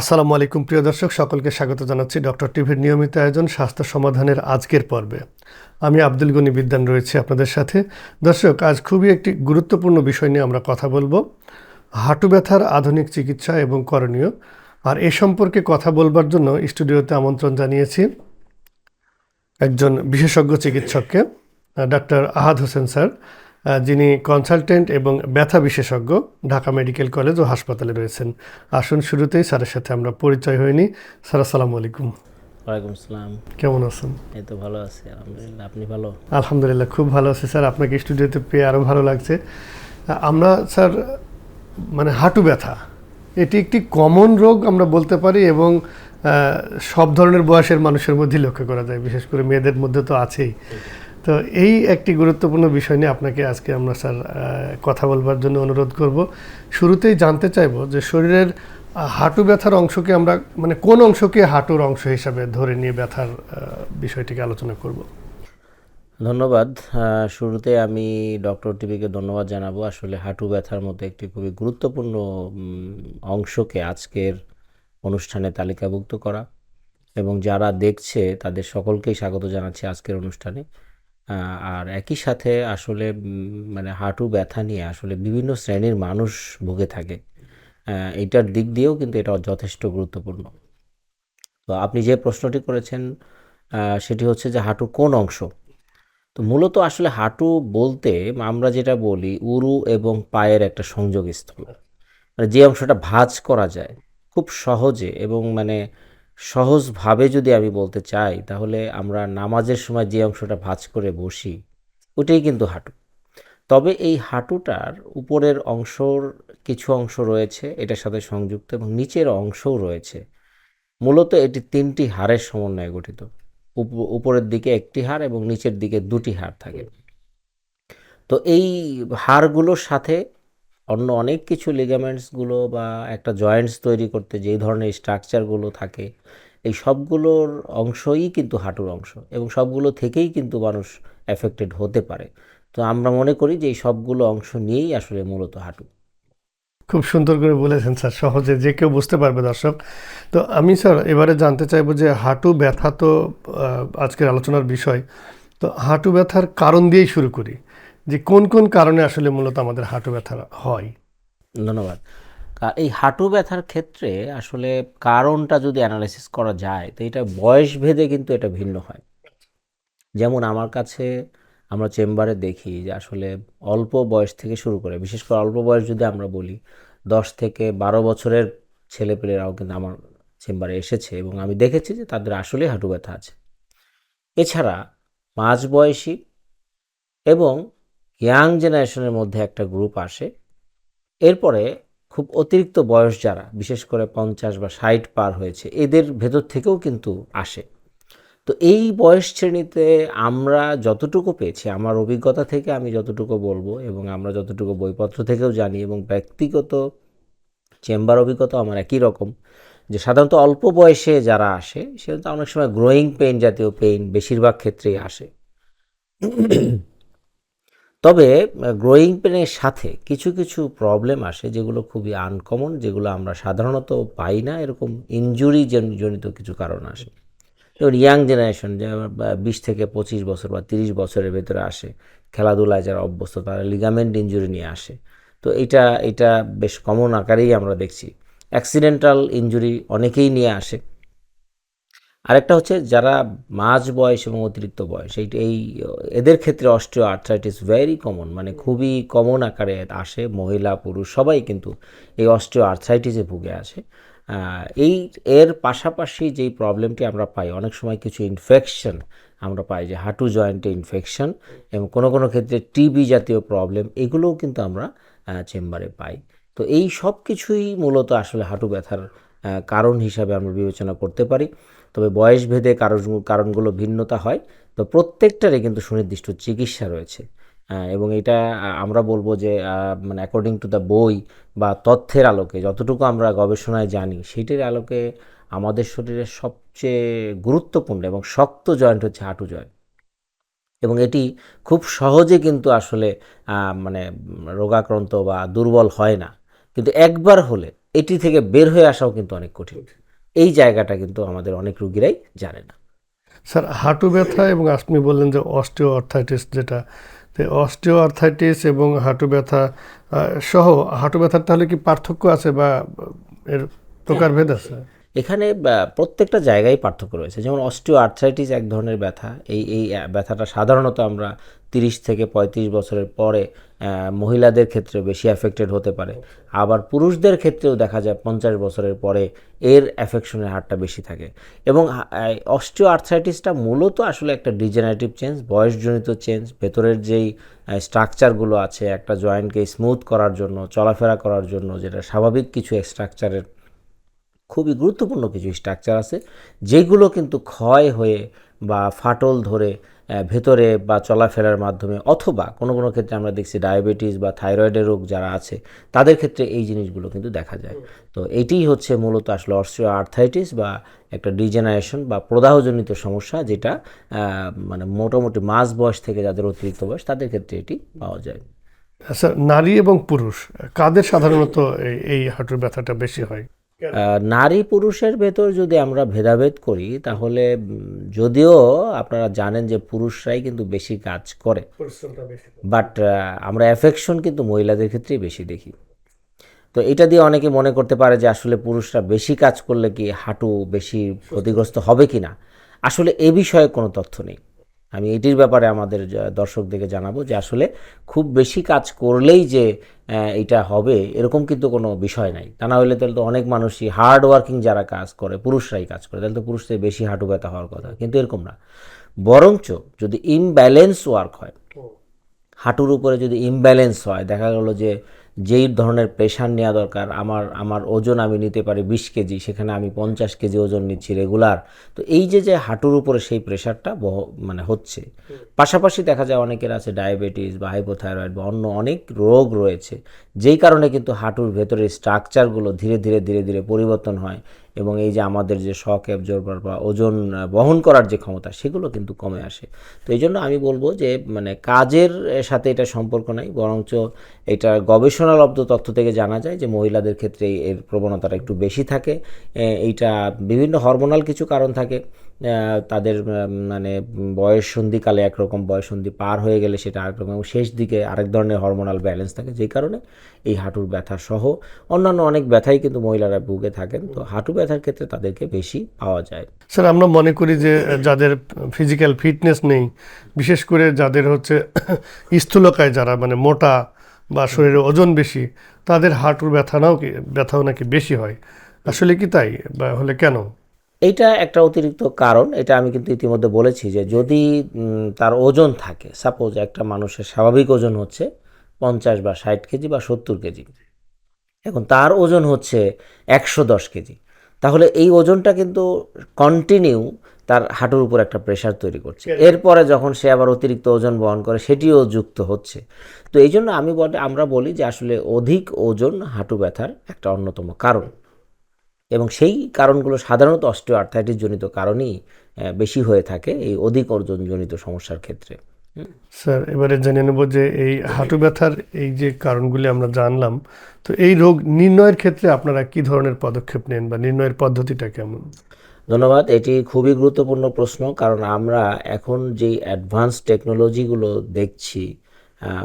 আসসালামু আলাইকুম, প্রিয় দর্শক, সকলকে স্বাগত জানাচ্ছি ডক্টর টিভির নিয়মিত আয়োজন স্বাস্থ্য সমাধানের আজকের পর্বে। আমি আব্দুল গনি বিদ্যান রয়েছি আপনাদের সাথে। দর্শক, আজ খুবই একটি গুরুত্বপূর্ণ বিষয় নিয়ে আমরা কথা বলব। হাঁটু ব্যথার আধুনিক চিকিৎসা এবং করণীয়। আর এ সম্পর্কে কথা বলবার জন্য স্টুডিওতে আমন্ত্রণ জানিয়েছি একজন বিশেষজ্ঞ চিকিৎসককে ডাক্তার আহাদ হোসেন স্যার। যিনি কনসালটেন্ট এবং ব্যথা বিশেষজ্ঞ ঢাকা মেডিকেল কলেজ ও হাসপাতালে রয়েছেন। আসুন শুরুতেই স্যারের সাথে আমরা পরিচয় হইনি স্যার আসসালামু আলাইকুম। ওয়ালাইকুম আসসালাম। কেমন আছেন? এই তো ভালো আছি আলহামদুলিল্লাহ। আপনি ভালো? আলহামদুলিল্লাহ খুব ভালো আছি স্যার। আপনাকে স্টুডিওতে পেয়ে আরও ভালো লাগছে। আমরা স্যার মানে হাঁটু ব্যথা এটি একটি কমন রোগ আমরা বলতে পারি এবং সব ধরনের বয়সের মানুষের মধ্যেই লক্ষ্য করা যায়। বিশেষ করে মেয়েদের মধ্যে তো আছেই। তো এই একটি গুরুত্বপূর্ণ বিষয় নিয়ে আপনাকে আজকে আমরা, স্যার কথা বলবার জন্য অনুরোধ করব। শুরুতেই জানতে চাইব যে শরীরের হাঁটু ব্যথার অংশকে আমরা মানে কোন অংশকে হাঁটুর অংশ হিসাবে ধরে নিয়ে ব্যথার বিষয়টিকে আলোচনা করব? ধন্যবাদ। শুরুতে আমি ডক্টর টিভিকে ধন্যবাদ জানাব। আসলে হাঁটু ব্যথার মতো একটি খুবই গুরুত্বপূর্ণ অংশকে আজকের অনুষ্ঠানে তালিকাভুক্ত করা এবং যারা দেখছে তাদের সকলকেই স্বাগত জানাচ্ছি আজকের অনুষ্ঠানে। আর একই সাথে আসলে মানে হাঁটু ব্যথা নিয়ে আসলে বিভিন্ন শ্রেণির মানুষ ভুগে থাকে। আহ, এইটার দিক দিয়েও কিন্তু এটা যথেষ্ট গুরুত্বপূর্ণ। তো আপনি যে প্রশ্নটি করেছেন সেটি হচ্ছে যে হাঁটু কোন অংশ? তো মূলত আসলে হাঁটু বলতে আমরা যেটা বলি উরু এবং পায়ের একটা সংযোগস্থল। মানে যে অংশটা ভাঁজ করা যায় খুব সহজে এবং মানে সহজভাবে যদি আমি বলতে চাই, তাহলে আমরা নামাজের সময় যে অংশটা ভাঁজ করে বসি ওটাই কিন্তু হাঁটু। তবে এই হাঁটুটার উপরের অংশর কিছু অংশ রয়েছে, এটার সাথে সংযুক্ত, এবং নিচের অংশও রয়েছে। মূলত এটি তিনটি হাড়ের সমন্বয়ে গঠিত। উপ- উপরের দিকে একটি হাড় এবং নিচের দিকে দুটি হাড় থাকে। তো এই হাড়গুলোর সাথে অন্য অনেক কিছু লিগামেন্টসগুলো বা একটা জয়েন্টস তৈরি করতে যেই ধরনের স্ট্রাকচারগুলো থাকে, এই সবগুলোর অংশই কিন্তু হাঁটুর অংশ এবং সবগুলো থেকেই কিন্তু মানুষ এফেক্টেড হতে পারে। তো আমরা মনে করি যে এই সবগুলো অংশ নিয়েই আসলে মূলত হাঁটু। খুব সুন্দর করে বলেছেন স্যার, সহজে যে কেউ বুঝতে পারবে দর্শক। তো আমি স্যার এবারে জানতে চাইব যে হাঁটু ব্যথা তো আজকের আলোচনার বিষয়। তো হাঁটু ব্যথার কারণ দিয়েই শুরু করি। যে কোন কোন কারণে আসলে মূলত আমাদের হাঁটু ব্যথা হয়। ধন্যবাদ। এই হাঁটু ব্যথার ক্ষেত্রে আসলে কারণটা যদি অ্যানালাইসিস করা যায়, তো এটা বয়স ভেদে কিন্তু এটা ভিন্ন হয়। যেমন আমার কাছে আমরা চেম্বারে দেখি যে আসলে অল্প বয়স থেকে শুরু করে, বিশেষ করে অল্প বয়স যদি আমরা বলি, দশ থেকে বারো বছরের ছেলেপেলেরাও কিন্তু আমার চেম্বারে এসেছে এবং আমি দেখেছি যে তাদের আসলেই হাঁটু ব্যথা আছে। এছাড়া মাঝ বয়সী এবং ইয়াং জেনারেশনের মধ্যে একটা গ্রুপ আসে। এরপরে খুব অতিরিক্ত বয়স যারা, বিশেষ করে পঞ্চাশ বা ষাট পার হয়েছে, এদের ভেতর থেকেও কিন্তু আসে। তো এই বয়স শ্রেণীতে আমরা যতটুকু পেয়েছি, আমার অভিজ্ঞতা থেকে আমি যতটুকু বলব এবং আমরা যতটুকু বইপত্র থেকেও জানি এবং ব্যক্তিগত চেম্বার অভিজ্ঞতা আমার একই রকম, যে সাধারণত অল্প বয়সে যারা আসে, সেটা অনেক সময় গ্রোয়িং পেইন জাতীয় পেইন বেশিরভাগ ক্ষেত্রেই আসে। তবে গ্রোয়িং পেনের সাথে কিছু কিছু প্রবলেম আসে যেগুলো খুবই আনকমন যেগুলো আমরা সাধারণত পাই না। এরকম ইনজুরি জনিত কিছু কারণ আসে। যেমন ইয়াং জেনারেশন যে বিশ থেকে পঁচিশ বছর বা তিরিশ বছরের ভেতরে আসে, খেলাধুলায় যারা অভ্যস্ত তারা লিগামেন্ট ইনজুরি নিয়ে আসে। তো এটা এটা বেশ কমন আকারেই আমরা দেখছি। অ্যাক্সিডেন্টাল ইনজুরি অনেকেই নিয়ে আসে। আরেকটা হচ্ছে যারা মাঝ বয়স এবং অতিরিক্ত বয়স, এই এই, এদের ক্ষেত্রে অস্টিও আর্থ্রাইটিস ভেরি কমন মানে খুবই কমন আকারে আসে, মহিলা, পুরুষ, সবাই কিন্তু এই অস্টিও আর্থ্রাইটিসে ভুগে আসে। এই, এর পাশাপাশি যেই প্রবলেমটি আমরা পাই, অনেক সময় কিছু ইনফেকশন আমরা পাই, যে হাঁটু জয়েন্টে ইনফেকশন এবং কোনো কোনো ক্ষেত্রে টিবি জাতীয় প্রবলেম এগুলোও কিন্তু আমরা চেম্বারে পাই। তো এই সব কিছুই মূলত আসলে হাঁটু ব্যথার কারণ হিসাবে আমরা বিবেচনা করতে পারি। তবে বয়স ভেদে কারণ কারণগুলো ভিন্নতা হয়, তো প্রত্যেকটারই কিন্তু সুনির্দিষ্ট চিকিৎসা রয়েছে। এবং এটা আমরা বলব যে মানে অ্যাকর্ডিং টু দ্য বই বা তথ্যের আলোকে যতটুকু আমরা গবেষণায় জানি সেটির আলোকে আমাদের শরীরের সবচেয়ে গুরুত্বপূর্ণ এবং শক্ত জয়েন্ট হচ্ছে হাঁটু জয়েন্ট। এবং এটি খুব সহজে কিন্তু আসলে মানে রোগাক্রান্ত বা দুর্বল হয় না। কিন্তু একবার হলে এটি থেকে বের হয়ে আসাও কিন্তু অনেক কঠিন। এই জায়গাটা কিন্তু আমাদের অনেক রুগীরাই জানে না। স্যার, হাঁটু ব্যথা এবং আপনি বললেন যে অস্টিও অর্থাইটিস যেটা অস্টিও অর্থাইটিস এবং হাঁটু ব্যথা সহ হাঁটু ব্যথার তাহলে কি পার্থক্য আছে বা এর প্রকারভেদ আছে? এখানে প্রত্যেকটা জায়গায় পার্থক্য রয়েছে। যেমন অস্টিও আর্থ্রাইটিস এক ধরনের ব্যথা। এই এই ব্যথাটা সাধারণত আমরা তিরিশ থেকে পঁয়ত্রিশ বছরের পরে মহিলাদের ক্ষেত্রে বেশি অ্যাফেক্টেড হতে পারে। আবার পুরুষদের ক্ষেত্রেও দেখা যায় পঞ্চাশ বছরের পরে এর অ্যাফেকশনের হারটা বেশি থাকে। এবং অস্টিও আর্থ্রাইটিসটা মূলত আসলে একটা ডিজেনারেটিভ চেঞ্জ বয়সজনিত চেঞ্জ ভেতরের যেই স্ট্রাকচারগুলো আছে, একটা জয়েন্টকে স্মুথ করার জন্য, চলাফেরা করার জন্য, যেটা স্বাভাবিক কিছু স্ট্রাকচারের খুবই গুরুত্বপূর্ণ কিছু স্ট্রাকচার আছে, যেগুলো কিন্তু ক্ষয় হয়ে বা ফাটল ধরে ভেতরে বা চলাফেরার মাধ্যমে অথবা কোনো কোনো ক্ষেত্রে আমরা দেখছি ডায়াবেটিস বা থাইরয়েডের রোগ যারা আছে, তাদের ক্ষেত্রে এই জিনিসগুলো কিন্তু দেখা যায়। তো এটিই হচ্ছে মূলত আসলে অস্ট্রিও আর্থাইটিস বা একটা ডিজেনারেশন বা প্রদাহজনিত সমস্যা যেটা মানে মোটামুটি মাঝ বয়স থেকে যাদের অতিরিক্ত বয়স, তাদের ক্ষেত্রে এটি পাওয়া যায়। আচ্ছা নারী এবং পুরুষ, কাদের সাধারণত এই- হাঁটুর ব্যথাটা বেশি হয়? নারী পুরুষের ভেতর যদি আমরা ভেদাভেদ করি তাহলে যদিও আপনারা জানেন যে পুরুষরাই কিন্তু বেশি কাজ করে বাট আমরা অ্যাফেকশন কিন্তু মহিলাদের ক্ষেত্রেই বেশি দেখি। তো এটা দিয়ে অনেকে মনে করতে পারে যে আসলে পুরুষরা বেশি কাজ করলে কি হাঁটু বেশি ক্ষতিগ্রস্ত হবে কি না আসলে এ বিষয়ে কোনো তথ্য নেই। আমি এটির ব্যাপারে আমাদের দর্শকদেরকে জানাব যে আসলে খুব বেশি কাজ করলেই যে এটা হবে এরকম কিন্তু কোনো বিষয় নাই। তা না হলে তাহলে তো অনেক মানুষই হার্ড ওয়ার্কিং যারা কাজ করে পুরুষরাই কাজ করে তাহলে তো পুরুষদের বেশি হাঁটু ব্যথা হওয়ার কথা কিন্তু এরকম না। বরঞ্চ যদি ইমব্যালেন্স ওয়ার্ক হয় হাঁটুর উপরে যদি ইমব্যালেন্স হয় দেখা গেল যে যেই ধরনের প্রেশার নেওয়া দরকার আমার আমার ওজন আমি নিতে পারি বিশ কেজি সেখানে আমি পঞ্চাশ কেজি ওজন নিচ্ছি রেগুলার তো এই যে যে হাঁটুর উপরে সেই প্রেশারটা বহ মানে হচ্ছে। পাশাপাশি দেখা যায় অনেকের আছে ডায়াবেটিস বা হাইপোথাইরয়েড বা অন্য অনেক রোগ রয়েছে। যেই কারণে কিন্তু হাঁটুর ভেতরের স্ট্রাকচারগুলো ধীরে ধীরে ধীরে ধীরে পরিবর্তন হয়। এবং এই যে আমাদের যে শক অ্যাবজর্বার বা ওজন বহন করার যে ক্ষমতা, সেগুলো কিন্তু কমে আসে। তো এই জন্য আমি বলব যে মানে কাজের সাথে এটা সম্পর্ক নাই, বরঞ্চ এটা গবেষণালব্ধ তথ্য থেকে জানা যায় যে মহিলাদের ক্ষেত্রে এর প্রবণতাটা একটু বেশি থাকে। এইটা বিভিন্ন হরমোনাল কিছু কারণ থাকে। তাদের মানে বয়স সন্ধিকালে একরকম বয়স সন্ধি পার হয়ে গেলে সেটা আরেক রকম এবং শেষ দিকে আরেক ধরনের হরমোনাল ব্যালেন্স থাকে, যেই কারণে এই হাঁটুর ব্যথা সহ অন্যান্য অনেক ব্যথাই কিন্তু মহিলারা ভুগে থাকেন। তো হাঁটু ব্যথার ক্ষেত্রে তাদেরকে বেশি পাওয়া যায়। স্যার, আমরা মনে করি যে যাদের ফিজিক্যাল ফিটনেস নেই, বিশেষ করে যাদের হচ্ছে স্থূলকায় যারা মানে মোটা বা শরীরে ওজন বেশি, তাদের হাঁটুর ব্যথা নাও কি, ব্যথাও নাকি বেশি হয়। আসলে কি তাই বা হলে কেন? এইটা একটা অতিরিক্ত কারণ এটা আমি কিন্তু ইতিমধ্যে বলেছি যে যদি তার ওজন থাকে সাপোজ একটা মানুষের স্বাভাবিক ওজন হচ্ছে পঞ্চাশ বা ষাট কেজি বা সত্তর কেজি। এখন তার ওজন হচ্ছে একশো দশ কেজি। তাহলে এই ওজনটা কিন্তু কন্টিনিউ তার হাঁটুর উপর একটা প্রেশার তৈরি করছে। এরপরে যখন সে আবার অতিরিক্ত ওজন বহন করে সেটিও যুক্ত হচ্ছে। তো এই জন্য আমি আমরা বলি যে আসলে অধিক ওজন হাঁটু ব্যথার একটা অন্যতম কারণ। এবং সেই কারণগুলো সাধারণত অস্টিও আর্থাইটিস জনিত কারণেই বেশি হয়ে থাকে এই অধিক ওজন জনিত সমস্যার ক্ষেত্রে। স্যার এবারে জেনে নেব যে এই হাঁটু ব্যথার এই যে কারণগুলি আমরা জানলাম তো এই রোগ নির্ণয়ের ক্ষেত্রে আপনারা কি ধরনের পদক্ষেপ নেন বা নির্ণয়ের পদ্ধতিটা কেমন? ধন্যবাদ এটি খুবই গুরুত্বপূর্ণ প্রশ্ন কারণ আমরা এখন যেই অ্যাডভান্স টেকনোলজিগুলো দেখছি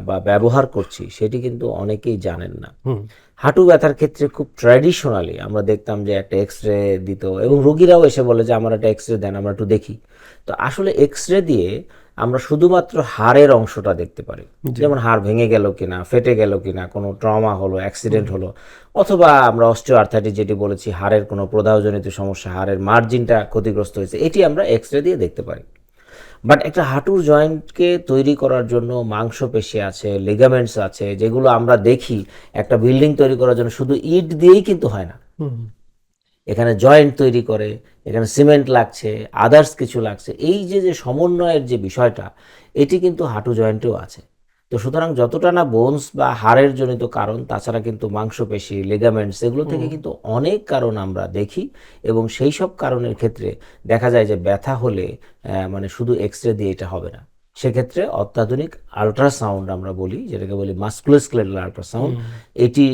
বা ব্যবহার করছি সেটি কিন্তু অনেকেই জানেন না। হাঁটু ব্যথার ক্ষেত্রে খুব ট্র্যাডিশনালি আমরা দেখতাম যে একটা এক্স রে দিত এবং রোগীরাও এসে বলে যে আমার একটা এক্স রে দেন আমরা একটু দেখি। তো আসলে এক্স রে দিয়ে আমরা শুধুমাত্র হাড়ের অংশটা দেখতে পারি। যেমন হাড় ভেঙে গেল কিনা ফেটে গেল কিনা কোনো ট্রমা হলো অ্যাক্সিডেন্ট হলো অথবা আমরা অস্টিও আর্থাইটিস যেটি বলেছি হাড়ের কোনো প্রদাহজনিত সমস্যা হাড়ের মার্জিনটা ক্ষতিগ্রস্ত হয়েছে এটি আমরা এক্স রে দিয়ে দেখতে পারি। বাট একটা হাঁটুর জয়েন্টকে তৈরি করার জন্য মাংসপেশি আছে লিগামেন্টস আছে যেগুলো আমরা দেখি একটা বিল্ডিং তৈরি করার জন্য শুধু ইট দিয়েই কিন্তু হয় না। এখানে জয়েন্ট তৈরি করে এখানে সিমেন্ট লাগছে আদার্স কিছু লাগছে এই যে যে সমন্বয়ের যে বিষয়টা এটি কিন্তু হাঁটু জয়েন্টেও আছে। তো সুতরাং যতটা না বোনস বা হাড়ের জনিত কারণ তাছাড়া কিন্তু মাংসপেশি লিগামেন্টস এগুলো থেকে কিন্তু অনেক কারণ আমরা দেখি এবং সেই সব কারণের ক্ষেত্রে দেখা যায় যে ব্যথা হলে মানে শুধু এক্স রে দিয়ে এটা হবে না। সেক্ষেত্রে অত্যাধুনিক আল্ট্রাসাউন্ড আমরা বলি যেটাকে বলি মাস্কুলোস্কেলেটাল আল্ট্রাসাউন্ড এটি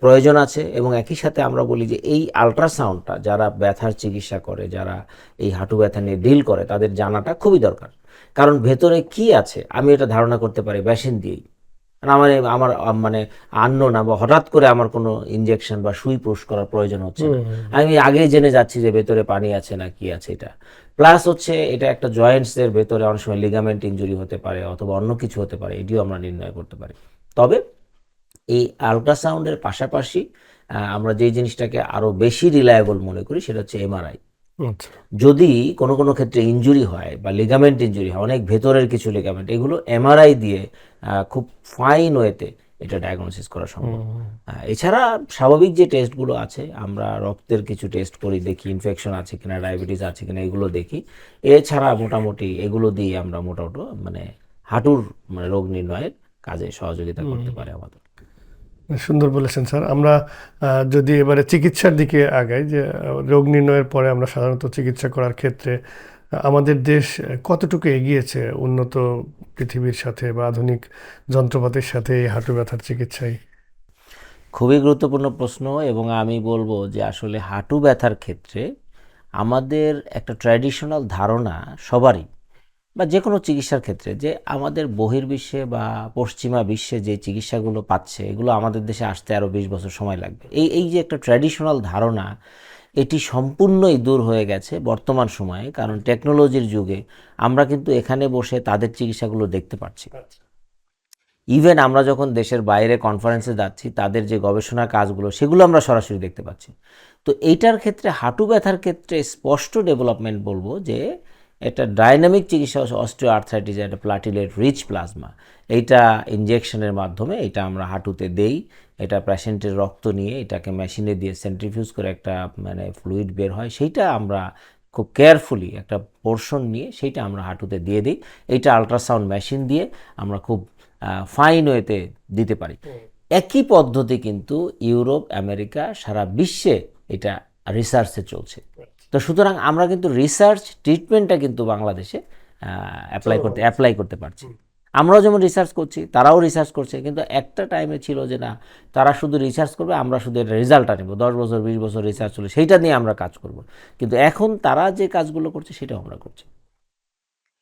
প্রয়োজন আছে এবং একই সাথে আমরা বলি যে এই আল্ট্রাসাউন্ডটা যারা ব্যথার চিকিৎসা করে যারা এই হাঁটু ব্যথা নিয়ে ডিল করে তাদের জানাটা খুবই দরকার। কারণ ভেতরে কি আছে? আমি এটা ধারণা করতে পারি মেশিন দিয়েই। আমার আমার মানে আন্ন না বা হঠাৎ করে আমার কোনো ইনজেকশন বা সুই পুশ করার প্রয়োজন হচ্ছে না। আমি আগেই জেনে যাচ্ছি যে ভেতরে পানি আছে না কি আছে এটা। প্লাস হচ্ছে এটা একটা জয়েন্টস এর ভেতরে অনেক সময় লিগামেন্ট ইনজুরি হতে পারে অথবা অন্য কিছু হতে পারে এটিও আমরা নির্ণয় করতে পারি। তবে এই আল্ট্রাসাউন্ডের পাশাপাশি আহ, আমরা যে জিনিসটাকে আরও বেশি রিলায়েবল মনে করি সেটা হচ্ছে এমআরআই যদি কোনো কোনো ক্ষেত্রে ইনজুরি হয় বা লিগামেন্ট ইঞ্জুরি হয় অনেক ভেতরের কিছু লিগামেন্ট এগুলো এমআরআই দিয়ে খুব ফাইন ওয়েতে এটা ডায়াগনোসিস করা সম্ভব। এছাড়া স্বাভাবিক যে টেস্টগুলো আছে আমরা রক্তের কিছু টেস্ট করি দেখি ইনফেকশন আছে কিনা ডায়াবেটিস আছে কিনা এগুলো দেখি। এছাড়া মোটামুটি এগুলো দিয়ে আমরা মোটামুটি মানে হাঁটুর মানে রোগ নির্ণয়ের কাজে সহযোগিতা করতে পারে আমাদের। সুন্দর বলেছেন, স্যার। আমরা যদি এবারে চিকিৎসার দিকে আগাই, যে রোগ নির্ণয়ের পরে আমরা সাধারণত চিকিৎসা করার ক্ষেত্রে আমাদের দেশ কতটুকু এগিয়েছে উন্নত পৃথিবীর সাথে বা আধুনিক যন্ত্রপাতির সাথে এই হাঁটু ব্যথার চিকিৎসায়? খুবই গুরুত্বপূর্ণ প্রশ্ন এবং আমি বলব যে, আসলে হাঁটু ব্যথার ক্ষেত্রে আমাদের একটা ট্র্যাডিশনাল ধারণা সবারই বা যে কোনো চিকিৎসার ক্ষেত্রে যে আমাদের বহির্বিশ্বে বা পশ্চিমা বিশ্বে যে চিকিৎসাগুলো পাচ্ছে, এগুলো আমাদের দেশে আসতে আরও বিশ বছর সময় লাগবে। এই এই যে একটা ট্র্যাডিশনাল ধারণা, এটি সম্পূর্ণই দূর হয়ে গেছে বর্তমান সময়ে, কারণ টেকনোলজির যুগে আমরা কিন্তু এখানে বসে তাদের চিকিৎসাগুলো দেখতে পাচ্ছি। ইভেন আমরা যখন দেশের বাইরে কনফারেন্সে যাচ্ছি, তাদের যে গবেষণা কাজগুলো, সেগুলো আমরা সরাসরি দেখতে পাচ্ছি। তো এইটার ক্ষেত্রে হাঁটু ব্যথার ক্ষেত্রে স্পষ্ট ডেভেলপমেন্ট বলব যে এটা ডাইনামিক চিকিৎসা অস্ট্রিও আর্থ্রাইটিস একটা প্লাটিলেট রিচ প্লাজমা। এইটা ইনজেকশনের মাধ্যমে এটা আমরা হাঁটুতে দেই এটা প্যাশেন্টের রক্ত নিয়ে এটাকে মেশিনে দিয়ে সেন্ট্রিফিউজ করে একটা মানে ফ্লুইড বের হয় সেইটা আমরা খুব কেয়ারফুলি একটা পোর্শন নিয়ে সেইটা আমরা হাঁটুতে দিয়ে দিই। এইটা আল্ট্রাসাউন্ড মেশিন দিয়ে আমরা খুব ফাইন ওয়েতে দিতে পারি। একই পদ্ধতি কিন্তু ইউরোপ আমেরিকা সারা বিশ্বে এটা রিসার্চে চলছে। তো সুতরাং আমরা কিন্তু রিসার্চ ট্রিটমেন্টটা কিন্তু বাংলাদেশে অ্যাপ্লাই করতে অ্যাপ্লাই করতে পারছি। আমরাও যেমন রিসার্চ করছি তারাও রিসার্চ করছে কিন্তু একটা টাইমে ছিল যে না তারা শুধু রিসার্চ করবে আমরা শুধু এটা রেজাল্টটা নেব। দশ বছর বিশ বছর রিসার্চ হলে সেইটা নিয়ে আমরা কাজ করব। কিন্তু এখন তারা যে কাজগুলো করছে সেটাও আমরা করছি।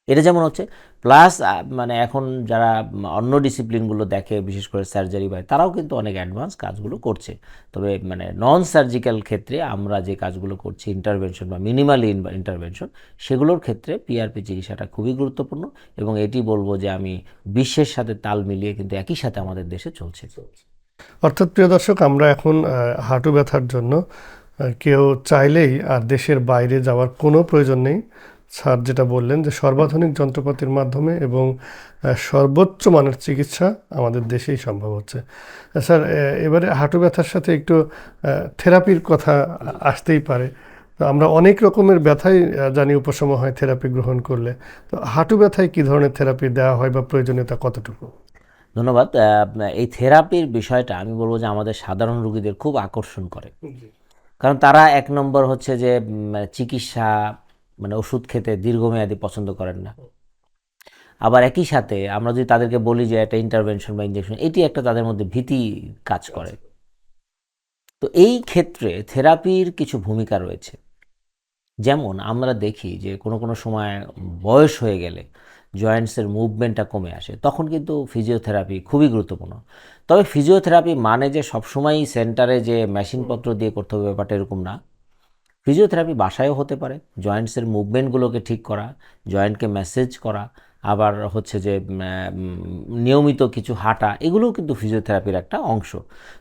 এটা যেমন হচ্ছে প্লাস মানে এখন যারা অন্য ডিসিপ্লিনগুলো দেখে, বিশেষ করে সার্জারি বা তারাও কিন্তু অনেক অ্যাডভান্স কাজগুলো করছে। তবে মানে নন সার্জিক্যাল ক্ষেত্রে আমরা যে কাজগুলো করছি ইন্টারভেনশন বা মিনিমালি ইন্টারভেনশন সেগুলোর ক্ষেত্রে পিআরপি চিকিৎসাটা খুবই গুরুত্বপূর্ণ এবং এটি বলব যে আমি বিশ্বের সাথে তাল মিলিয়ে কিন্তু একই সাথে আমাদের দেশে চলছে। অর্থাৎ প্রিয় দর্শক, আমরা এখন হাঁটু ব্যথার জন্য কেউ চাইলেই আর দেশের বাইরে যাওয়ার কোনো প্রয়োজন নেই। স্যার যেটা বললেন যে সর্বাধুনিক যন্ত্রপাতির মাধ্যমে এবং সর্বোচ্চ মানের চিকিৎসা আমাদের দেশেই সম্ভব হচ্ছে। স্যার এবারে হাঁটু ব্যথার সাথে একটু থেরাপির কথা আসতেই পারে। তো আমরা অনেক রকমের ব্যথাই জানি উপশম হয় থেরাপি গ্রহণ করলে। তো হাঁটু ব্যথায় কী ধরনের থেরাপি দেওয়া হয় বা প্রয়োজনীয়তা কতটুকু? ধন্যবাদ। এই থেরাপির বিষয়টা আমি বলব যে আমাদের সাধারণ রুগীদের খুব আকর্ষণ করে। কারণ তারা এক নম্বর হচ্ছে যে চিকিৎসা মানে ওষুধ খেতে দীর্ঘমেয়াদী পছন্দ করেন না। আবার একই সাথে আমরা যদি তাদেরকে বলি যে একটা ইন্টারভেনশন বা ইঞ্জেকশন এটি একটা তাদের মধ্যে ভীতি কাজ করে। তো এই ক্ষেত্রে থেরাপির কিছু ভূমিকা রয়েছে। যেমন আমরা দেখি যে কোনো কোনো সময় বয়স হয়ে গেলে জয়েন্টসের মুভমেন্টটা কমে আসে তখন কিন্তু ফিজিওথেরাপি খুবই গুরুত্বপূর্ণ। তবে ফিজিওথেরাপি মানে যে সবসময়ই সেন্টারে যে মেশিনপত্র দিয়ে করতে হবে ব্যাপারটা এরকম না। ফিজিওথেরাপি বাসায়ও হতে পারে, জয়েন্টসের মুভমেন্টগুলোকে ঠিক করা, জয়েন্টকে মেসেজ করা, আবার হচ্ছে যে নিয়মিত কিছু হাঁটা, এগুলোও কিন্তু ফিজিওথেরাপির একটা অংশ।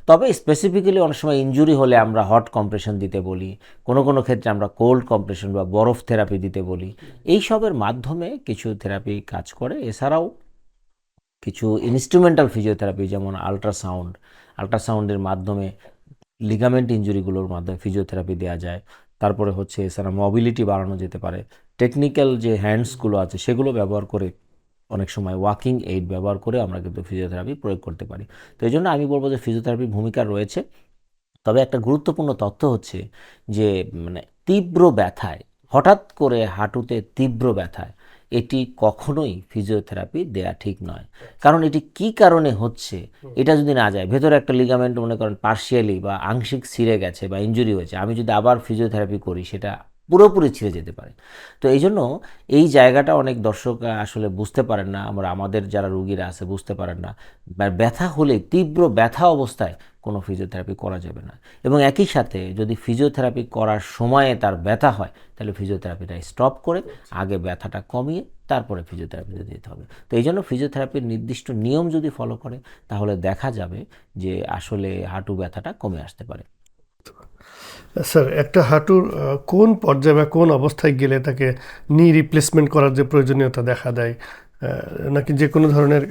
তবে স্পেসিফিক্যালি অনেক সময় ইনজুরি হলে আমরা হট কম্প্রেশন দিতে বলি, কোনো কোনো ক্ষেত্রে আমরা কোল্ড কম্প্রেশন বা বরফ থেরাপি দিতে বলি। এই সবের মাধ্যমে কিছু থেরাপি কাজ করে। এছাড়াও কিছু ইনস্ট্রুমেন্টাল ফিজিওথেরাপি যেমন আলট্রাসাউন্ড আলট্রাসাউন্ডের মাধ্যমে লিগামেন্ট ইঞ্জুরিগুলোর মাধ্যমে ফিজিওথেরাপি দেওয়া যায়। তারপরে হচ্ছে এছাড়া মবিলিটি বাড়ানো যেতে পারে। টেকনিক্যাল যে হ্যান্ডসগুলো আছে, সেগুলো ব্যবহার করে অনেক সময় ওয়াকিং এইড ব্যবহার করে আমরা কিন্তু ফিজিওথেরাপি প্রয়োগ করতে পারি। তো এই জন্য আমি বলব যে ফিজিওথেরাপির ভূমিকা রয়েছে। তবে একটা গুরুত্বপূর্ণ তথ্য হচ্ছে যে মানে তীব্র ব্যথায়, হঠাৎ করে হাঁটুতে তীব্র ব্যথায় এটি কখনোই ফিজিওথেরাপি দেয়া ঠিক নয়। কারণ এটি কি কারণে হচ্ছে, এটা যদি না যায়, ভেতরে একটা লিগামেন্ট মনে করেন পার্শিয়ালি বা আংশিক ছিঁড়ে গেছে বা ইঞ্জুরি হয়েছে, আমি যদি আবার ফিজিওথেরাপি করি, সেটা পুরোপুরি ছিঁড়ে যেতে পারে। তো এই জন্য এই জায়গাটা অনেক দর্শক আসলে বুঝতে পারেন না, আমরা আমাদের যারা রুগীরা আছে বুঝতে পারেন না। ব্যথা হলে, তীব্র ব্যথা অবস্থায় কোনো ফিজিওথেরাপি করা যাবে না। এবং একই সাথে যদি ফিজিওথেরাপি করার সময়ে তার ব্যথা হয়, তাহলে ফিজিওথেরাপিটা স্টপ করে আগে ব্যথাটা কমিয়ে তারপরে ফিজিওথেরাপিতে দিতে হবে। তো এই জন্য ফিজিওথেরাপির নির্দিষ্ট নিয়ম যদি ফলো করে, তাহলে দেখা যাবে যে আসলে হাঁটু ব্যথাটা কমে আসতে পারে। স্যার একটা হাঁটুর কোন পর্যায়ে বা কোন অবস্থায় গেলে তাকে নি রিপ্লেসমেন্ট করার যে প্রয়োজনীয়তা দেখা দেয় নাকি যে কোনো ধরনের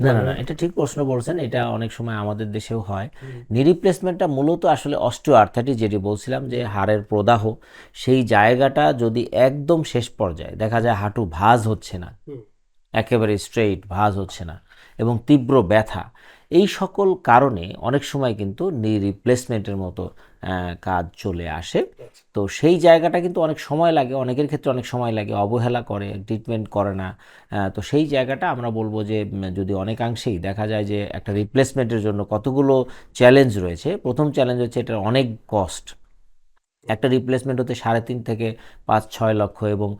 না না এটা ঠিক প্রশ্ন বলছেন এটা অনেক সময় আমাদের দেশেও হয়। নি রিপ্লেসমেন্টটা মূলত আসলে অস্টিও আর্থাইটিস যেটি বলছিলাম যে হাড়ের প্রদাহ সেই জায়গাটা যদি একদম শেষ পর্যায়ে দেখা যায় হাঁটু ভাঁজ হচ্ছে না একেবারে স্ট্রেইট ভাঁজ হচ্ছে না এবং তীব্র ব্যথা এই সকল কারণে অনেক সময় কিন্তু নি রিপ্লেসমেন্টের মতো কাজ চলে আসে। তো সেই জায়গাটা কিন্তু অনেক সময় লাগে, অনেকের ক্ষেত্রে অনেক সময় লাগে, অবহেলা করে ট্রিটমেন্ট করে না। তো সেই জায়গাটা আমরা বলব যে যদি অনেকাংশেই দেখা যায় যে একটা রিপ্লেসমেন্টের জন্য কতগুলো চ্যালেঞ্জ রয়েছে, প্রথম চ্যালেঞ্জ হচ্ছে এটার অনেক কস্ট একটা রিপ্লেসমেন্ট হতে সাড়ে তিন থেকে পাঁচ, ছয় লক্ষ এবং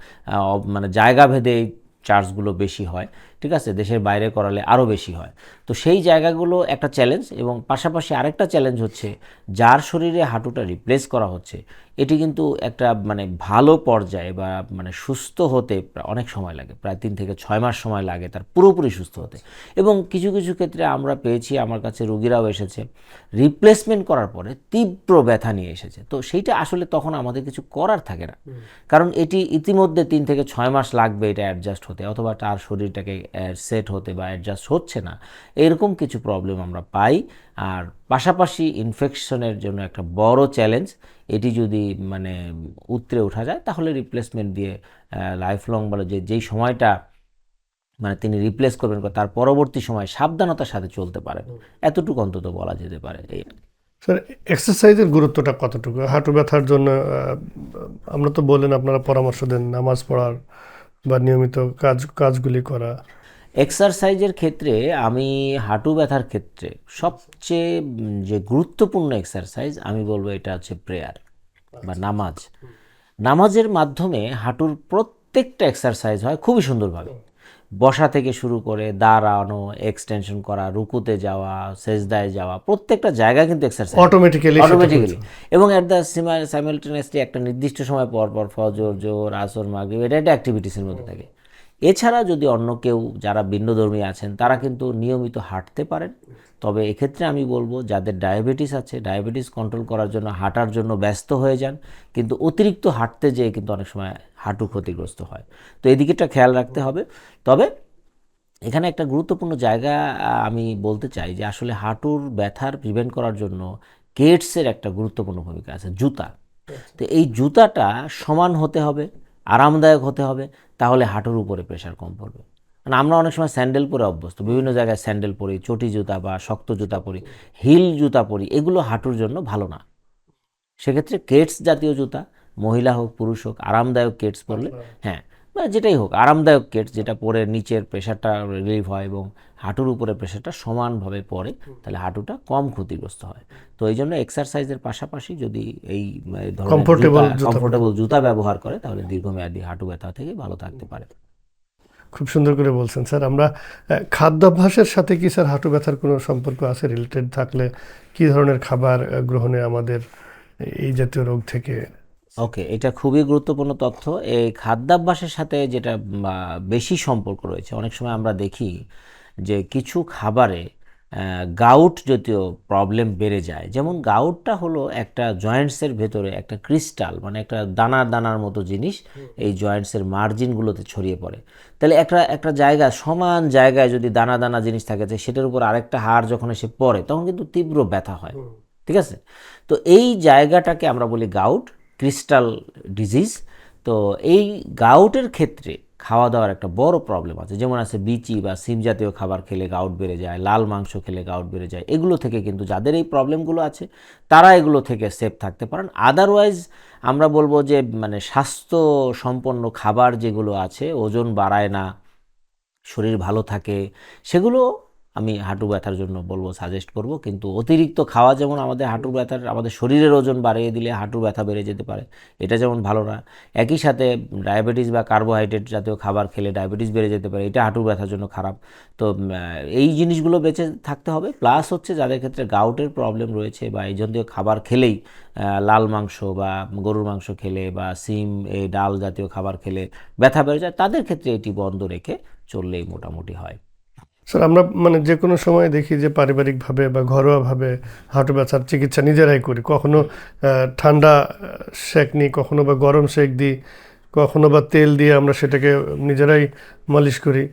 মানে জায়গা ভেদে এই চার্জগুলো বেশি হয়। ঠিক আছে? দেশের বাইরে করালে আরও বেশি হয়। তো সেই জায়গাগুলো একটা চ্যালেঞ্জ এবং পাশাপাশি আরেকটা চ্যালেঞ্জ হচ্ছে যার শরীরে হাঁটুটা রিপ্লেস করা হচ্ছে। এটি কিন্তু একটা মানে ভালো পর্যায়ে বা মানে সুস্থ হতে অনেক সময় লাগে। প্রায় তিন থেকে ছয় মাস সময় লাগে তার পুরোপুরি সুস্থ হতে। এবং কিছু কিছু ক্ষেত্রে আমরা পেয়েছি আমার কাছে রুগীরাও এসেছে। রিপ্লেসমেন্ট করার পরে তীব্র ব্যথা নিয়ে এসেছে। তো সেইটা আসলে তখন আমাদের কিছু করার থাকে না। কারণ এটি ইতিমধ্যে তিন থেকে ছয় মাস লাগবে এটা অ্যাডজাস্ট হতে অথবা তার শরীরটাকে সেট হতে বা অ্যাডজাস্ট হচ্ছে না। এরকম কিছু প্রবলেম আমরা পাই। আর পাশাপাশি ইনফেকশনের জন্য একটা বড় চ্যালেঞ্জ এটি যদি মানে উতরে ওঠা যায়, তাহলে রিপ্লেসমেন্ট দিয়ে লাইফ লং বলে যে, যেই সময়টা মানে তিনি রিপ্লেস করবেন, তার পরবর্তী সময় সাবধানতার সাথে চলতে পারেন। এতটুকু অন্তত বলা যেতে পারে এই স্যার এক্সারসাইজের গুরুত্বটা কতটুকু? হাঁটু ব্যথার জন্য আমরা তো বলেন আপনারা পরামর্শ দেন, নামাজ পড়ার বা নিয়মিত কাজ, কাজগুলি করা। এক্সারসাইজের ক্ষেত্রে আমি হাঁটু ব্যথার ক্ষেত্রে সবচেয়ে যে গুরুত্বপূর্ণ এক্সারসাইজ আমি বলব এটা হচ্ছে প্রেয়ার বা নামাজ। নামাজের মাধ্যমে হাঁটুর প্রত্যেকটা এক্সারসাইজ হয় খুবই সুন্দরভাবে। বসা থেকে শুরু করে দাঁড়ানো এক্সটেনশন করা রুকুতে যাওয়া সেজদায় যাওয়া প্রত্যেকটা জায়গা কিন্তু এক্সারসাইজ অটোমেটিক্যালি অটোমেটিক্যালি এবং অ্যাট দ্য সাইমালটেনিয়াসলি একটা নির্দিষ্ট সময় পর পর ফজর জোর আসর মাগরিব এটা একটা অ্যাক্টিভিটিসের মধ্যে থাকে। এছাড়া যদি অন্য কেউ যারা ভিন্নধর্মী আছেন, তারা কিন্তু নিয়মিত হাঁটতে পারেন। তবে এক্ষেত্রে আমি বলব, যাদের ডায়াবেটিস আছে, ডায়াবেটিস কন্ট্রোল করার জন্য, হাঁটার জন্য ব্যস্ত হয়ে যান। কিন্তু অতিরিক্ত হাঁটতে যেয়ে কিন্তু অনেক সময় হাঁটু ক্ষতিগ্রস্ত হয়। তো এদিকেটা খেয়াল রাখতে হবে। তবে এখানে একটা গুরুত্বপূর্ণ জায়গা আমি বলতে চাই যে আসলে হাঁটুর ব্যথার প্রিভেন্ট করার জন্য কেটসের একটা গুরুত্বপূর্ণ ভূমিকা আছে, জুতা। তো এই জুতাটা সমান হতে হবে, আরামদায়ক হতে হবে। তাহলে হাঁটুর উপরে প্রেশার কম পড়বে। মানে আমরা অনেক সময় স্যান্ডেল পরে অভ্যস্ত বিভিন্ন জায়গায় স্যান্ডেল পরি চটি জুতা বা শক্ত জুতা পরি হিল জুতা পরি এগুলো হাঁটুর জন্য ভালো না। সেক্ষেত্রে কেটস জাতীয় জুতা মহিলা হোক পুরুষ হোক আরামদায়ক কেটস পরলে হ্যাঁ বা যেটাই হোক আরামদায়ক কেট যেটা পরে নিচের প্রেশারটা রিলিভ হয় এবং হাঁটুর উপরে প্রেশারটা সমানভাবে পড়ে তাহলে হাঁটুটা কম ক্ষতিগ্রস্ত হয়। তো এই জন্য এক্সারসাইজের পাশাপাশি যদি এই জুতা কমফোর্টেবল জুতা ব্যবহার করে তাহলে দীর্ঘমেয়াদী হাঁটু ব্যথা থেকে ভালো থাকতে পারে। খুব সুন্দর করে বলছেন স্যার। আমরা খাদ্যাভ্যাসের সাথে কি স্যার হাঁটু ব্যথার কোনো সম্পর্ক আছে? রিলেটেড থাকলে কি ধরনের খাবার গ্রহণে আমাদের এই জাতীয় রোগ থেকে ওকে এটা খুবই গুরুত্বপূর্ণ তথ্য। এই খাদ্যাভ্যাসের সাথে যেটা বেশি সম্পর্ক রয়েছে অনেক সময় আমরা দেখি যে কিছু খাবারে গাউট জাতীয় প্রবলেম বেড়ে যায়। যেমন গাউটটা হলো একটা জয়েন্টসের ভেতরে একটা ক্রিস্টাল মানে একটা দানার দানার মতো জিনিস এই জয়েন্টসের মার্জিনগুলোতে ছড়িয়ে পড়ে। তাহলে একটা একটা জায়গা সমান জায়গায় যদি দানা দানা জিনিস থাকে সেটার উপর আরেকটা হাড় যখন এসে পড়ে তখন কিন্তু তীব্র ব্যথা হয়। ঠিক আছে? তো এই জায়গাটাকে আমরা বলি গাউট ক্রিস্টাল ডিজিজ। তো এই গাউটের ক্ষেত্রে খাওয়া দাওয়ার একটা বড় প্রবলেম আছে। যেমন আছে বিচি বা সিম জাতীয় খাবার খেলে গাউট বেড়ে যায়, লাল মাংস খেলে গাউট বেড়ে যায়, এগুলো থেকে কিন্তু যাদের এই প্রবলেমগুলো আছে, তারা এগুলো থেকে সেফ থাকতে পারেন। আদারওয়াইজ আমরা বলব যে মানে স্বাস্থ্য সম্পন্ন খাবার যেগুলো আছে, ওজন বাড়ায় না, শরীর ভালো থাকে, সেগুলো আমি হাঁটু ব্যথার জন্য বলব সাজেস্ট করব। কিন্তু অতিরিক্ত খাওয়া যেমন আমাদের হাঁটু ব্যথার, আমাদের শরীরের ওজন বাড়িয়ে দিলে হাঁটু ব্যথা বেড়ে যেতে পারে। এটা যেমন ভালো না। একই সাথে ডায়াবেটিস বা কার্বোহাইড্রেট জাতীয় খাবার খেলে ডায়াবেটিস বেড়ে যেতে পারে। এটা হাঁটু ব্যথার জন্য খারাপ। তো এই জিনিসগুলো বেঁচে থাকতে হবে। প্লাস হচ্ছে যাদের ক্ষেত্রে গাউটের প্রবলেম রয়েছে বা এই জাতীয় খাবার খেলেই লাল মাংস বা গরুর মাংস খেলে বা সিম, এই ডাল জাতীয় খাবার খেলে ব্যথা বেড়ে যায়, তাদের ক্ষেত্রে এটি বন্ধ রেখে চললেই মোটামুটি হয়। স্যার, আমরা মানে যে কোনো সময় দেখি যে পারিবারিকভাবে বা ঘরোয়াভাবে হাঁটু ব্যথার চিকিৎসা নিজেরাই করি। কখনো ঠান্ডা সেক নিই, কখনো বা গরম সেক দিই, কখনো বা তেল দিয়ে আমরা সেটাকে নিজেরাই মালিশ করি।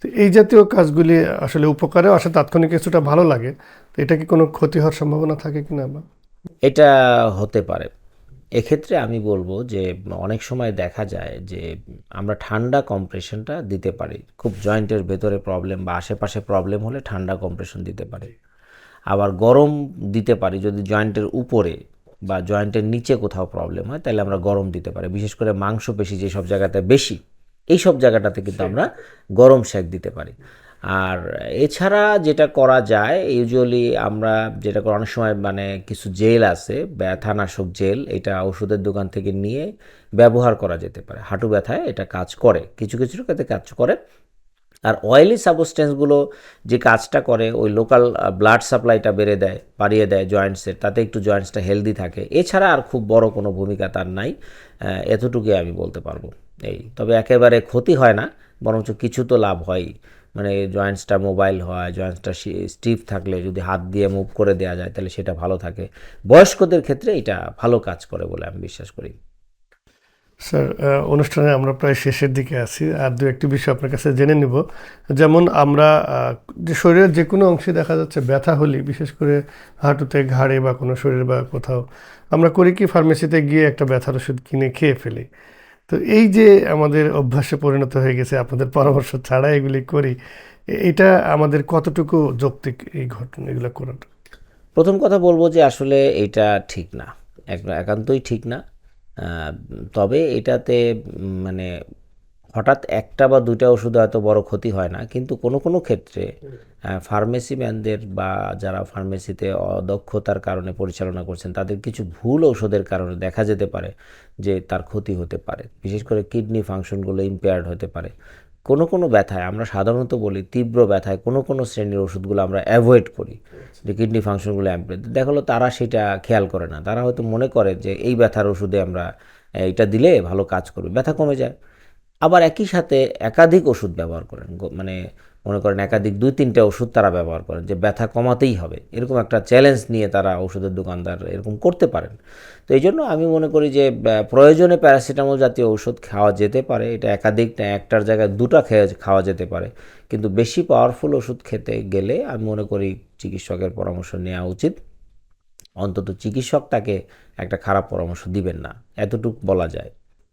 তো এই জাতীয় কাজগুলি আসলে উপকারেও আসে, তাৎক্ষণিক কিছুটা ভালো লাগে। তো এটা কি কোনো ক্ষতি হওয়ার সম্ভাবনা থাকে কিনা বা? এটা হতে পারে। এক্ষেত্রে আমি বলব যে অনেক সময় দেখা যায় যে আমরা ঠান্ডা কম্প্রেশনটা দিতে পারি। খুব জয়েন্টের ভেতরে প্রবলেম বা আশেপাশে প্রবলেম হলে ঠান্ডা কম্প্রেশন দিতে পারি। আবার গরম দিতে পারি যদি জয়েন্টের উপরে বা জয়েন্টের নিচে কোথাও প্রবলেম হয় তাহলে আমরা গরম দিতে পারি। বিশেষ করে মাংসপেশি যেসব জায়গাতে বেশি এই সব জায়গাটাতে কিন্তু আমরা গরম সেক দিতে পারি। আর এছাড়া যেটা করা যায় ইউজুয়ালি আমরা যেটা অনেক সময় মানে কিছু জেল আছে, ব্যথানাশক জেল, এটা ওষুধের দোকান থেকে নিয়ে ব্যবহার করা যেতে পারে। হাঁটু ব্যথায় এটা কাজ করে, কিছু কিছু ক্ষেত্রে কাজ করে। আর অয়েলি সাবস্টেন্সগুলো যে কাজটা করে, ওই লোকাল ব্লাড সাপ্লাইটা বেড়ে দেয়, বাড়িয়ে দেয় জয়েন্টসের তাতে একটু জয়েন্টসটা হেলদি থাকে। এছাড়া আর খুব বড় কোনো ভূমিকা তার নাই এতটুকুই আমি বলতে পারব। এই, তবে একেবারে ক্ষতি হয় না, বরঞ্চ কিছু তো লাভ হয় মানে জয়েন্টসটা মোবাইল হয় জয়েন্টসটা স্টিফ থাকলে যদি হাত দিয়ে মুভ করে দেওয়া যায়, তাহলে সেটা ভালো থাকে। বয়স্কদের ক্ষেত্রে এটা ভালো কাজ করে বলে আমি বিশ্বাস করি। স্যার অনুষ্ঠানে আমরা প্রায় শেষের দিকে আছি। আর দু একটি বিষয় আপনার কাছে জেনে নিব। যেমন আমরা যে শরীরের যে কোনো অংশে দেখা যাচ্ছে ব্যথা হলে, বিশেষ করে হাঁটুতে ঘাড়ে বা কোনো শরীর বা কোথাও, আমরা করি কি ফার্মেসিতে গিয়ে একটা ব্যথার ওষুধ কিনে খেয়ে ফেলি। তো এই যে আমাদের অভ্যাসে পরিণত হয়ে গেছে, আপনাদের পরামর্শ ছাড়া এগুলি করি এটা আমাদের কতটুকু যৌক্তিক এই ঘটনা, এগুলো করাটা প্রথম কথা বলব যে আসলে এটা ঠিক না। এক- একান্তই ঠিক না। তবে এটাতে মানে হঠাৎ একটা বা দুইটা ওষুধে হয়তো বড় ক্ষতি হয় না, কিন্তু কোনো কোনো ক্ষেত্রে ফার্মেসি ম্যানদের বা যারা ফার্মেসিতে অদক্ষতার কারণে পরিচালনা করছেন, তাদের কিছু ভুল ওষুধের কারণে দেখা যেতে পারে। যে তার ক্ষতি হতে পারে। বিশেষ করে কিডনি ফাংশনগুলো ইম্পেয়ার্ড হতে পারে। কোনো কোনো ব্যথায়, আমরা সাধারণত বলি তীব্র ব্যথায় কোনো কোনো শ্রেণির ওষুধগুলো আমরা অ্যাভয়েড করি, যে কিডনি ফাংশনগুলো অ্যাম্পেয়ার দেখা হলো তারা সেটা খেয়াল করে না। তারা হয়তো মনে করে যে এই ব্যথার ওষুধে আমরা এটা দিলে ভালো কাজ করবে, ব্যথা কমে যায়। আবার একই সাথে একাধিক ওষুধ ব্যবহার করেন। মানে মনে করেন একাধিক দুই, তিনটা ওষুধ তারা ব্যবহার করেন, যে ব্যথা কমাতেই হবে। এরকম একটা চ্যালেঞ্জ নিয়ে তারা ওষুধের দোকানদার এরকম করতে পারেন। তো এই জন্য আমি মনে করি যে প্রয়োজনে প্যারাসিটামল জাতীয় ওষুধ খাওয়া যেতে পারে। এটা একাধিক না, একটার জায়গায় দুটা খেয়ে খাওয়া যেতে পারে। কিন্তু বেশি পাওয়ারফুল ওষুধ খেতে গেলে আমি মনে করি চিকিৎসকের পরামর্শ নেওয়া উচিত। অন্তত চিকিৎসক তাকে একটা খারাপ পরামর্শ দিবেন না। এতটুকু বলা যায়।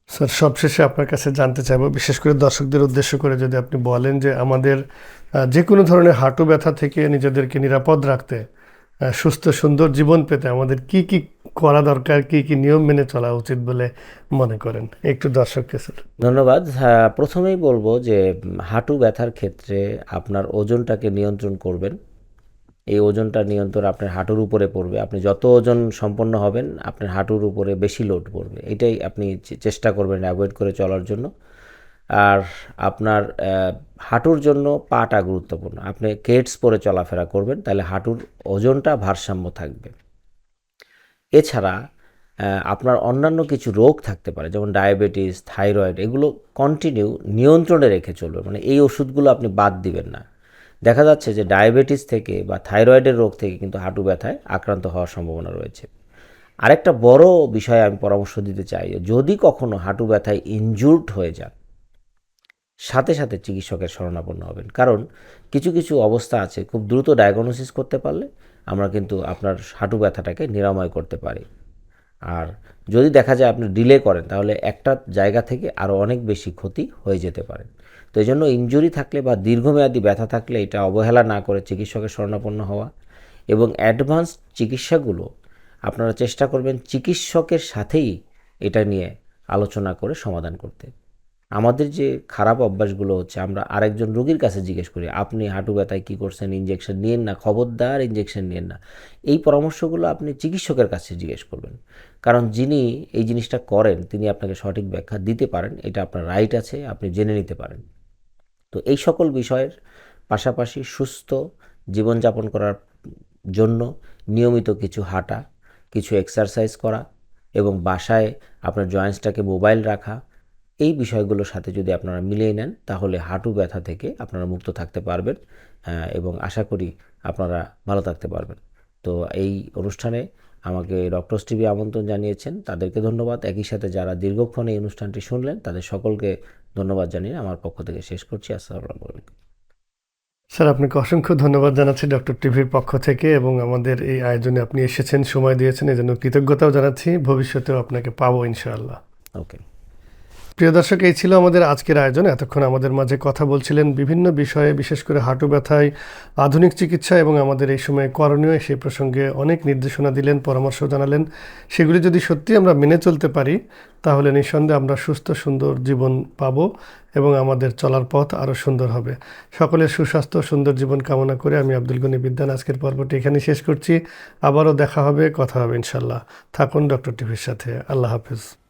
স্যার সবশেষে আপনার কাছে জানতে চাইব বিশেষ করে দর্শকদের উদ্দেশ্য করে যদি আপনি বলেন যে আমাদের যে কোনো ধরনের হাঁটু ব্যথা থেকে নিজেদেরকে নিরাপদ রাখতে সুস্থ সুন্দর জীবন পেতে আমাদের কি কি করা দরকার কি কি নিয়ম মেনে চলা উচিত বলে মনে করেন? একটু দর্শককে স্যার। ধন্যবাদ। হ্যাঁ, প্রথমেই বলব যে হাঁটু ব্যথার ক্ষেত্রে আপনার ওজনটাকে নিয়ন্ত্রণ করবেন। এই ওজনটা নিয়ন্ত্রণ আপনার হাঁটুর উপরে পড়বে। আপনি যত ওজন সম্পন্ন হবেন, আপনার হাঁটুর উপরে বেশি লোড পড়বে। এটাই আপনি চেষ্টা করবেন অ্যাভয়েড করে চলার জন্য। আর আপনার হাঁটুর জন্য পাটা গুরুত্বপূর্ণ। আপনি কেটস পরে চলাফেরা করবেন, তাহলে হাঁটুর ওজনটা ভারসাম্য থাকবে। এছাড়া আপনার অন্যান্য কিছু রোগ থাকতে পারে, যেমন ডায়াবেটিস থাইরয়েড এগুলো কন্টিনিউ নিয়ন্ত্রণে রেখে চলবে। মানে এই ওষুধগুলো আপনি বাদ দিবেন না। দেখা যাচ্ছে যে ডায়াবেটিস থেকে বা থাইরয়েডের রোগ থেকে কিন্তু হাঁটু ব্যথায় আক্রান্ত হওয়ার সম্ভাবনা রয়েছে। আরেকটা বড় বিষয়ে আমি পরামর্শ দিতে চাই, যদি কখনো হাঁটু ব্যথায় ইনজুর্ড হয়ে যান, সাথে সাথে চিকিৎসকের শরণাপন্ন হবেন। কারণ কিছু কিছু অবস্থা আছে, খুব দ্রুত ডায়াগনোসিস করতে পারলে আমরা কিন্তু আপনার হাঁটু ব্যথাটাকে নিরাময় করতে পারি। আর যদি দেখা যায় আপনি ডিলে করেন, তাহলে একটা জায়গা থেকে আরও অনেক বেশি ক্ষতি হয়ে যেতে পারে। তো এই জন্য ইনজুরি থাকলে বা দীর্ঘমেয়াদী ব্যথা থাকলে এটা অবহেলা না করে চিকিৎসকের শরণাপন্ন হওয়া এবং অ্যাডভান্স চিকিৎসাগুলো আপনারা চেষ্টা করবেন চিকিৎসকের সাথেই এটা নিয়ে আলোচনা করে সমাধান করতে। আমাদের যে খারাপ অভ্যাসগুলো হচ্ছে, আমরা আরেকজন রোগীর কাছে জিজ্ঞেস করি, আপনি হাঁটু ব্যথায় কী করছেন? ইঞ্জেকশন নিয়েন না, খবরদার ইঞ্জেকশন নিয়েন না। এই পরামর্শগুলো আপনি চিকিৎসকের কাছে জিজ্ঞেস করবেন। কারণ যিনি এই জিনিসটা করেন, তিনি আপনাকে সঠিক ব্যাখ্যা দিতে পারেন, এটা আপনার রাইট আছে, আপনি জেনে নিতে পারেন। তো এই সকল বিষয়ের পাশাপাশি সুস্থ জীবনযাপন করার জন্য নিয়মিত কিছু হাঁটা, কিছু এক্সারসাইজ করা এবং বাসায় আপনার জয়েন্টসটাকে মোবাইল রাখা, এই বিষয়গুলোর সাথে যদি আপনারা মিলিয়ে নেন, তাহলে হাঁটু ব্যথা থেকে আপনারা মুক্ত থাকতে পারবেন এবং আশা করি আপনারা ভালো থাকতে পারবেন। তো এই অনুষ্ঠানে আমাকে ডক্টরস টিভি আমন্ত্রণ জানিয়েছেন। তাদেরকে ধন্যবাদ। একই সাথে যারা দীর্ঘক্ষণ এই অনুষ্ঠানটি শুনলেন তাদের সকলকে ধন্যবাদ জানিয়ে আমার পক্ষ থেকে শেষ করছি। আসসালামু আলাইকুম। স্যার আপনাকে অসংখ্য ধন্যবাদ জানাচ্ছি ডক্টর টিভির পক্ষ থেকে এবং আমাদের এই আয়োজনে আপনি এসেছেন সময় দিয়েছেন এই জন্য কৃতজ্ঞতাও জানাচ্ছি। ভবিষ্যতেও আপনাকে পাবো ইনশাআল্লাহ। ওকে প্রিয় দর্শক, এই ছিল আমাদের আজকের আয়োজন। এতক্ষণ আমাদের মাঝে কথা বলছিলেন বিভিন্ন বিষয়ে, বিশেষ করে হাঁটু ব্যথায়, আধুনিক চিকিৎসা এবং আমাদের এই সময় করণীয় সেই প্রসঙ্গে অনেক নির্দেশনা দিলেন, পরামর্শ জানালেন। সেগুলি যদি সত্যি আমরা মেনে চলতে পারি, তাহলে নিঃসন্দেহে আমরা সুস্থ, সুন্দর জীবন পাবো এবং আমাদের চলার পথ আরও সুন্দর হবে। সকলের সুস্বাস্থ্য, সুন্দর জীবন কামনা করে আমি আব্দুল গনি বিদ্যান আজকের পর্বটি এখানে শেষ করছি। আবারও দেখা হবে, কথা হবে ইনশাল্লাহ। থাকুন ডক্টর টিভির সাথে। আল্লাহ হাফিজ।